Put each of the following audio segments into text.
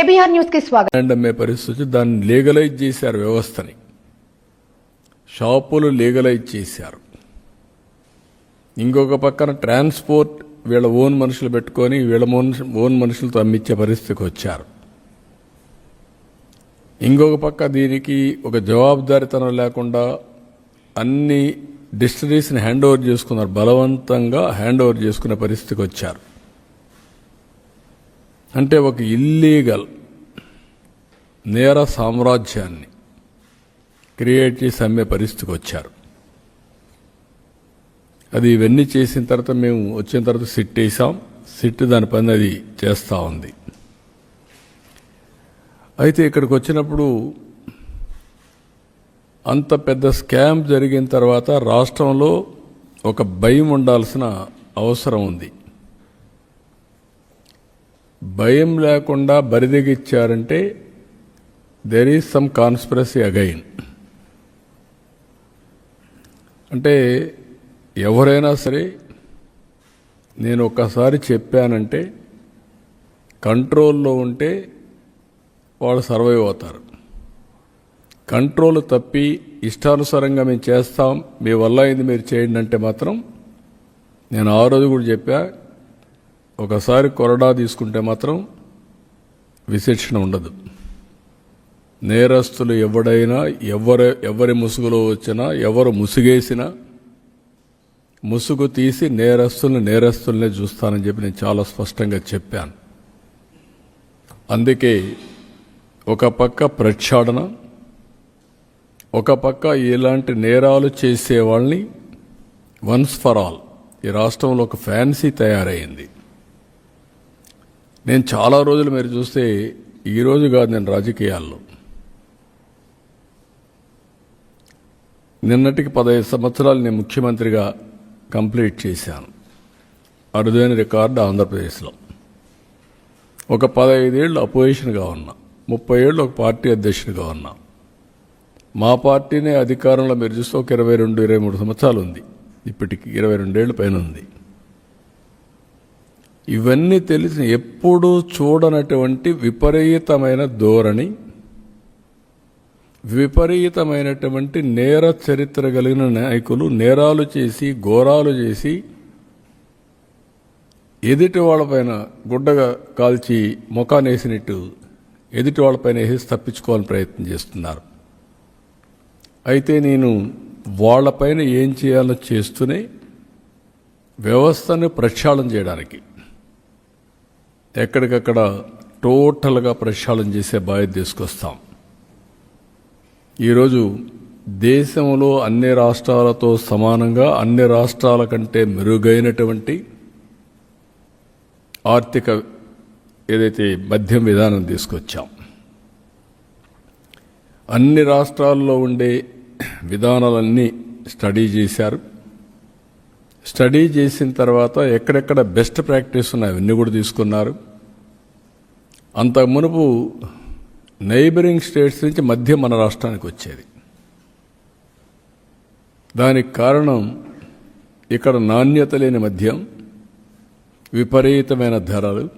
KBR న్యూస్కి స్వాగతం అమ్మే పరిస్థితి దాన్ని లీగలైజ్ చేశారు వ్యవస్థని. షాపులు లీగలైజ్ చేశారు. ఇంకొక పక్కన ట్రాన్స్పోర్ట్ వీళ్ళ ఓన్ మనుషులు పెట్టుకొని వీళ్ళ ఓన్ మనుషులతో అమ్మించే పరిస్థితికి వచ్చారు. ఇంకొక పక్క దీనికి ఒక జవాబుదారితనం లేకుండా అన్ని డిస్టరీస్ని హ్యాండ్ ఓవర్ చేసుకున్నారు బలవంతంగా హ్యాండ్ ఓవర్ చేసుకునే పరిస్థితికి వచ్చారు. అంటే ఒక ఇల్లీగల్ నేర సామ్రాజ్యాన్ని క్రియేట్ చేసి అమ్మే పరిస్థితికి వచ్చారు. అది ఇవన్నీ చేసిన తర్వాత మేము వచ్చిన తర్వాత సిట్ వేసాం. సిట్ దాని పని అది చేస్తూ ఉంది. అయితే ఇక్కడికి వచ్చినప్పుడు అంత పెద్ద స్కామ్ జరిగిన తర్వాత రాష్ట్రంలో ఒక భయం ఉండాల్సిన అవసరం ఉంది. భయం లేకుండా బరిదిగిచ్చారంటే there is some conspiracy again అంటే ఎవరైనా సరే నేను ఒక్కసారి చెప్పానంటే కంట్రోల్లో ఉంటే వాళ్ళు సర్వైవ్ అవుతారు. కంట్రోల్ తప్పి ఇష్టానుసారంగా మేము చేస్తాం మీ వల్ల అయింది మీరు చేయండి అంటే మాత్రం నేను ఆ రోజు కూడా చెప్పా ఒకసారి కొరడా తీసుకుంటే మాత్రం విశేషణ ఉండదు. నేరస్తులు ఎవడైనా ఎవరు ఎవరి ముసుగులో వచ్చినా ఎవరు ముసుగేసినా ముసుగు తీసి నేరస్తుల్ని నేరస్తుల్నే చూస్తానని చెప్పి నేను చాలా స్పష్టంగా చెప్పాను. అందుకే ఒక పక్క ప్రక్షాళన ఒక పక్క ఇలాంటి నేరాలు చేసే వాళ్ళని వన్స్ ఫర్ ఆల్ ఈ రాష్ట్రంలో ఒక ఫ్యాన్సీ తయారైంది. నేను చాలా రోజులు మీరు చూస్తే ఈరోజు కాదు నేను రాజకీయాల్లో. నిన్నటికి పదహైదు సంవత్సరాలు నేను ముఖ్యమంత్రిగా కంప్లీట్ చేశాను. అరుదైన రికార్డు ఆంధ్రప్రదేశ్లో. ఒక పదహైదేళ్ళు అపోజిషన్గా ఉన్నా ముప్పై ఏళ్ళు ఒక పార్టీ అధ్యక్షుడిగా ఉన్నా. మా పార్టీనే అధికారంలో మీరు చూస్తే ఒక ఇరవై రెండు ఇరవై మూడు సంవత్సరాలు ఉంది. ఇప్పటికి ఇరవై రెండేళ్ళ పైన ఉంది. ఇవన్నీ తెలిసి ఎప్పుడూ చూడనటువంటి విపరీతమైన ధోరణి విపరీతమైనటువంటి నేర చరిత్ర కలిగిన నాయకులు నేరాలు చేసి ఘోరాలు చేసి ఎదుటి వాళ్ళపైన గుడ్డగా కాల్చి ముఖాన్ని వేసినట్టు ఎదుటి వాళ్ళపైన వేసి తప్పించుకోవాలని ప్రయత్నం చేస్తున్నారు. అయితే నేను వాళ్ళపైన ఏం చేయాలో చేస్తూనే వ్యవస్థను ప్రక్షాళన చేయడానికి ఎక్కడికక్కడ టోటల్గా ప్రక్షాళన చేసే బాధ్యత తీసుకొస్తాం. ఈరోజు దేశంలో అన్ని రాష్ట్రాలతో సమానంగా అన్ని రాష్ట్రాల కంటే మెరుగైనటువంటి ఆర్థిక ఏదైతే మద్యం విధానం తీసుకొచ్చాం అన్ని రాష్ట్రాల్లో ఉండే విధానాలన్నీ స్టడీ చేశారు. స్టడీ చేసిన తర్వాత ఎక్కడెక్కడ బెస్ట్ ప్రాక్టీస్ ఉన్నాయి అవన్నీ కూడా తీసుకున్నారు. అంత మునుపు నైబరింగ్ స్టేట్స్ నుంచి మధ్య మన రాష్ట్రానికి వచ్చేది. దానికి కారణం ఇక్కడ నాణ్యత లేని మద్యం విపరీతమైన ధరలు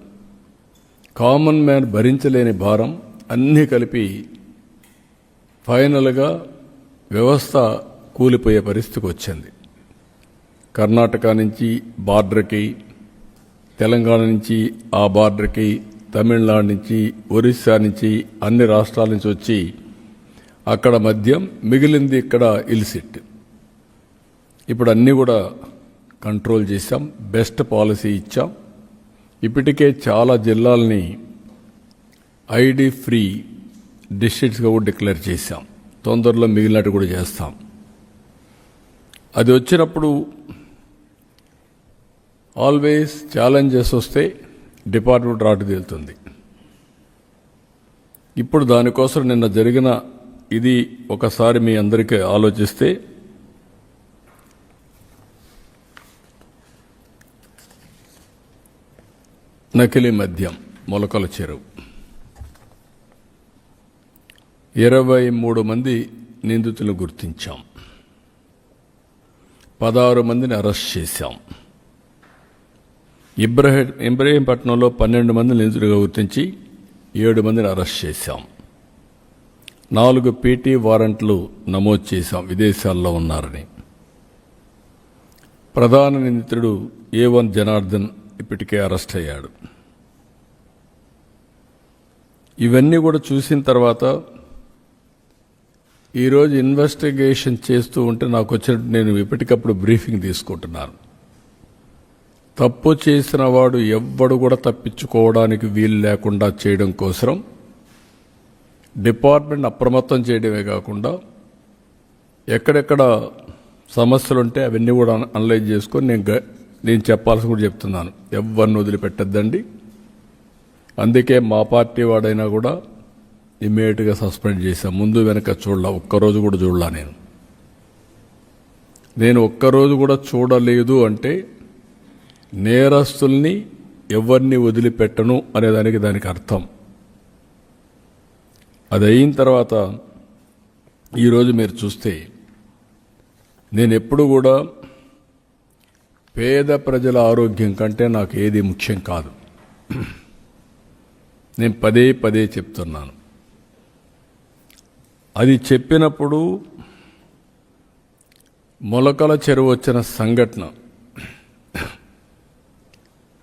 కామన్ మ్యాన్ భరించలేని భారం అన్నీ కలిపి ఫైనల్గా వ్యవస్థ కూలిపోయే పరిస్థితికి వచ్చింది. కర్ణాటక నుంచి బార్డర్కి తెలంగాణ నుంచి ఆ బార్డర్కి తమిళనాడు నుంచి ఒరిస్సా నుంచి అన్ని రాష్ట్రాల నుంచి వచ్చి అక్కడ మద్యం మిగిలింది ఇక్కడ ఇల్సిట్. ఇప్పుడు అన్నీ కూడా కంట్రోల్ చేశాం బెస్ట్ పాలసీ ఇచ్చాం. ఇప్పటికే చాలా జిల్లాల్ని ఐడి ఫ్రీ డిస్ట్రిక్ట్స్గా కూడా డిక్లేర్ చేశాం. తొందరలో మిగిలినట్టు కూడా చేస్తాం. అది వచ్చినప్పుడు ఆల్వేస్ ఛాలెంజెస్ వస్తే డిపార్ట్మెంట్ రాటు తేలుతుంది. ఇప్పుడు దానికోసం నిన్న జరిగిన ఇది ఒకసారి మీ అందరికీ ఆలోచిస్తే నకిలీ మద్యం మొలకల చెరువు. ఇరవై మూడు మంది నిందితులు గుర్తించాం. పదహారు మందిని అరెస్ట్ చేశాం. ఇబ్రహీం ఇబ్రహీంపట్నంలో పన్నెండు మంది నిందితుడిగా గుర్తించి ఏడు మందిని అరెస్ట్ చేశాం. నాలుగు పీటీ వారెంట్లు నమోదు చేశాం. విదేశాల్లో ఉన్నారని. ప్రధాన నిందితుడు ఏ వన్ జనార్దన్ ఇప్పటికే అరెస్ట్ అయ్యాడు. ఇవన్నీ కూడా చూసిన తర్వాత ఈరోజు ఇన్వెస్టిగేషన్ చేస్తూ ఉంటే నాకు వచ్చినట్టు నేను ఎప్పటికప్పుడు బ్రీఫింగ్ తీసుకుంటున్నాను. తప్పు చేసిన వాడు ఎవ్వడు కూడా తప్పించుకోవడానికి వీలు లేకుండా చేయడం కోసం డిపార్ట్మెంట్ అప్రమత్తం చేయడమే కాకుండా ఎక్కడెక్కడ సమస్యలు ఉంటే అవన్నీ కూడా అనలైజ్ చేసుకొని నేను గ- నేను చెప్పాల్సి కూడా చెప్తున్నాను. ఎవరిని వదిలిపెట్టద్దండి. అందుకే మా పార్టీ వాడైనా కూడా ఇమ్మీడియట్గా సస్పెండ్ చేశాను ముందు వెనక చూడలా. ఒక్కరోజు కూడా చూడలా నేను. నేను ఒక్కరోజు కూడా చూడలేదు అంటే నేరస్తుల్ని ఎవరిని వదిలిపెట్టను అనేదానికి దానికి అర్థం. అది అయిన తర్వాత ఈరోజు మీరు చూస్తే నేను ఎప్పుడు కూడా పేద ప్రజల ఆరోగ్యం కంటే నాకు ఏది ముఖ్యం కాదు. నేను పదే పదే చెప్తున్నాను. అది చెప్పినప్పుడు మొలకల చెరువు వచ్చిన సంఘటన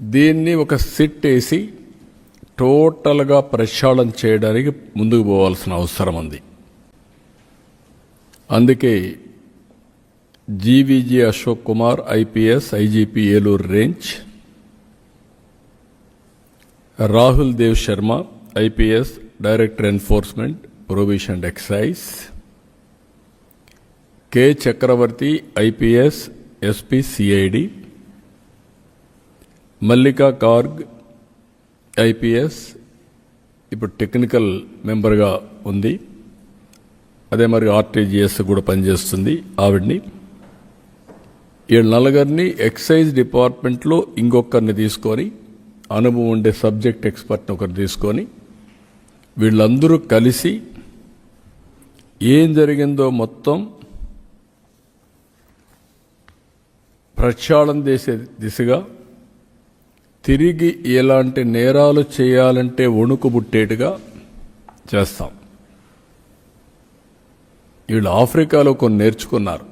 దీన్ని ఒక సిట్ వేసి టోటల్గా ప్రక్షాళన చేయడానికి ముందుకు పోవాల్సిన అవసరం ఉంది. అందుకే GVG Ashok Kumar IPS IGP Eluru range Rahul Dev Sharma IPS director enforcement prohibition and excise K Chakravarthy IPS SP CID Mallika Garg IPS ఇప్పుడు టెక్నికల్ మెంబర్గా ఉంది. అదే మరి ఆర్టీజీఎస్ కూడా పనిచేస్తుంది ఆవిడ్ని. ఈ నలుగురిని ఎక్సైజ్ డిపార్ట్మెంట్లో ఇంకొకరిని తీసుకొని అనుభవం ఉండే సబ్జెక్ట్ ఎక్స్పర్ట్ని ఒకరు తీసుకొని వీళ్ళందరూ కలిసి ఏం జరిగిందో మొత్తం ప్రక్షాళన చేసే దిశగా తిరిగి ఎలాంటి నేరాలు చేయాలంటే వణుకుబుట్టేటుగా చేస్తాం. వీళ్ళు ఆఫ్రికాలో కొన్ని నేర్చుకున్నారు.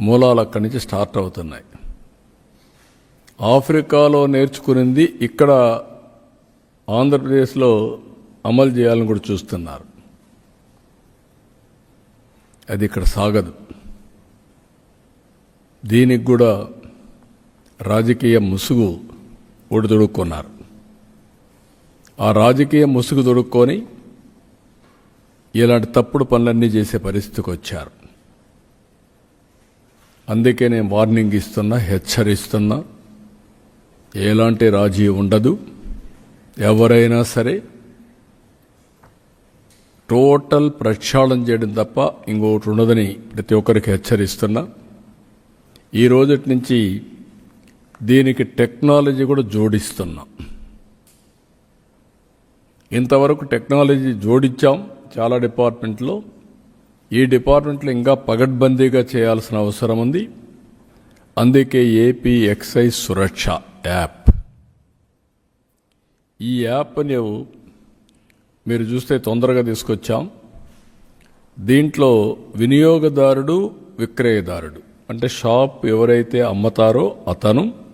మూలాలు అక్కడి నుంచి స్టార్ట్ అవుతున్నాయి. ఆఫ్రికాలో నేర్చుకునింది ఇక్కడ ఆంధ్రప్రదేశ్లో అమలు చేయాలని కూడా చూస్తున్నారు. అది ఇక్కడ సాగదు. దీనికి కూడా రాజకీయ ముసుగు ఒడిదొడుక్కున్నారు. ఆ రాజకీయ ముసుగు దొడుక్కొని ఇలాంటి తప్పుడు పనులన్నీ చేసే పరిస్థితికి వచ్చారు అందుకే నేను వార్నింగ్ ఇస్తున్నా హెచ్చరిస్తున్నా. ఎలాంటి రాజీ ఉండదు. ఎవరైనా సరే టోటల్ ప్రక్షాళన చేయడం తప్ప ఇంకొకటి ఉండదని ప్రతి ఒక్కరికి హెచ్చరిస్తున్నా. ఈ రోజటి నుంచి దీనికి టెక్నాలజీ కూడా జోడిస్తున్నాం. ఇంతవరకు టెక్నాలజీ జోడించాం చాలా డిపార్ట్మెంట్లో. ఈ డిపార్ట్మెంట్లో ఇంకా పగడ్బందీగా చేయాల్సిన అవసరం ఉంది. అందుకే ఏపీ ఎక్సైజ్ సురక్ష యాప్. ఈ యాప్ని మీరు చూస్తే తొందరగా తీసుకొచ్చాం. దీంట్లో వినియోగదారుడు విక్రయదారుడు అంటే షాప్ ఎవరైతే అమ్మతారో అతను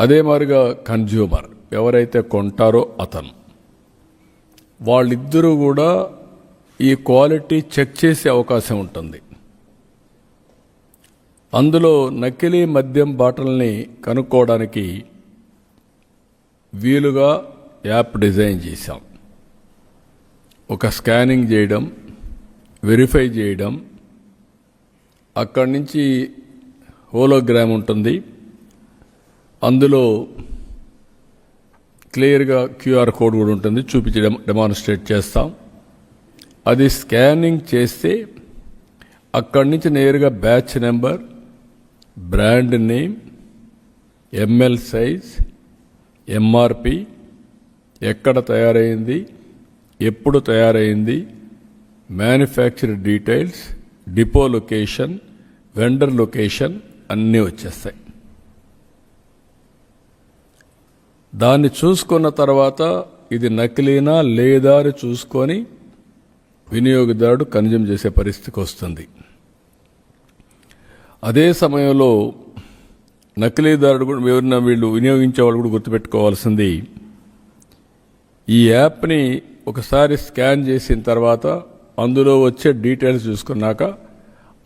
అదే మాదిరిగా కన్జ్యూమర్ ఎవరైతే కొంటారో అతను. వాళ్ళిద్దరూ కూడా ఈ క్వాలిటీ చెక్ చేసే అవకాశం ఉంటుంది. అందులో నకిలీ మద్యం బాటల్ని కనుక్కోవడానికి వీలుగా యాప్ డిజైన్ చేశాం. ఒక స్కానింగ్ చేయడం వెరిఫై చేయడం. అక్కడి నుంచి హోలోగ్రామ్ ఉంటుంది. అందులో క్లియర్గా క్యూఆర్ కోడ్ కూడా ఉంటుంది. చూపించి డెమాన్స్ట్రేట్ చేస్తాం. అది స్కానింగ్ చేస్తే అక్కడి నుంచి నేరుగా batch number brand name ML size MRP ఎక్కడ తయారైంది ఎప్పుడు తయారైంది manufacture details depot location vendor location అన్నీ వచ్చేస్తాయి. దాన్ని చూసుకున్న తర్వాత ఇది నకిలీనా లేదా అని చూసుకొని వినియోగదారుడు కన్జ్యూమ్ చేసే పరిస్థితికి వస్తుంది. అదే సమయంలో నకిలీదారుడు కూడా ఎవరైనా వీళ్ళు వినియోగించే వాళ్ళు కూడా గుర్తుపెట్టుకోవాల్సింది ఈ యాప్ని ఒకసారి స్కాన్ చేసిన తర్వాత అందులో వచ్చే డీటెయిల్స్ చూసుకున్నాక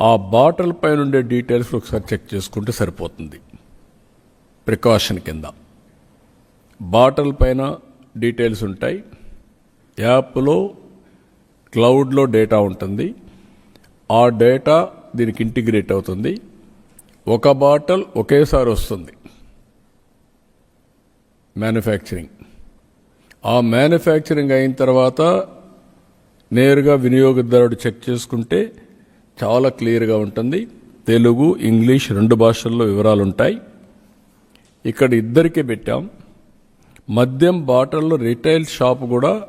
ఆ బాటిల్ పైన ఉండే డీటెయిల్స్ ఒకసారి చెక్ చేసుకుంటే సరిపోతుంది. ప్రికాషన్ కింద. బాటల్ పైన డీటెయిల్స్ ఉంటాయి. యాప్లో క్లౌడ్లో డేటా ఉంటుంది. ఆ డేటా దీనికి ఇంటిగ్రేట్ అవుతుంది. ఒక బాటల్ ఒకేసారి వస్తుంది. మ్యానుఫ్యాక్చరింగ్. ఆ మ్యానుఫ్యాక్చరింగ్ అయిన తర్వాత నేరుగా వినియోగదారుడు చెక్ చేసుకుంటే చాలా క్లియర్గా ఉంటుంది. తెలుగు ఇంగ్లీష్ రెండు భాషల్లో వివరాలు ఉంటాయి. ఇక్కడ ఇద్దరికే పెట్టాం. మద్యం బాటల్లో రిటైల్ షాప్ కూడా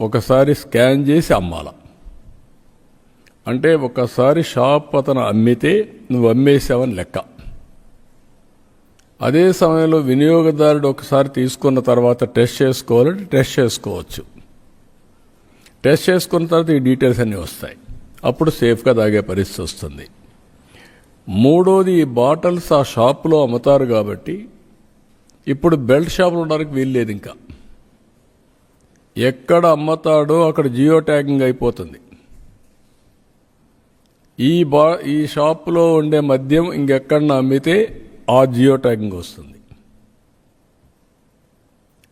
ఒకసారి స్కాన్ చేసి అమ్మాల. అంటే ఒకసారి షాప్ అతను అమ్మితే నువ్వు అమ్మేసావని లెక్క. అదే సమయంలో వినియోగదారుడు ఒకసారి తీసుకున్న తర్వాత టెస్ట్ చేసుకోవాలంటే టెస్ట్ చేసుకోవచ్చు. టెస్ట్ చేసుకున్న తర్వాత ఈ డీటెయిల్స్ అన్నీ వస్తాయి. అప్పుడు సేఫ్గా తాగే పరిస్థితి వస్తుంది. మూడోది ఈ బాటిల్స్ ఆ షాపులో అమ్ముతారు కాబట్టి ఇప్పుడు బెల్ట్ షాపులు ఉండడానికి వీలు లేదు ఇంకా. ఎక్కడ అమ్ముతాడో అక్కడ జియో ట్యాగింగ్ అయిపోతుంది. ఈ బా ఈ షాపులో ఉండే మద్యం ఇంకెక్కడన్నా అమ్మితే ఆ జియో ట్యాగింగ్ వస్తుంది.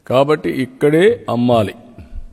కాబట్టి ఇక్కడే అమ్మాలి.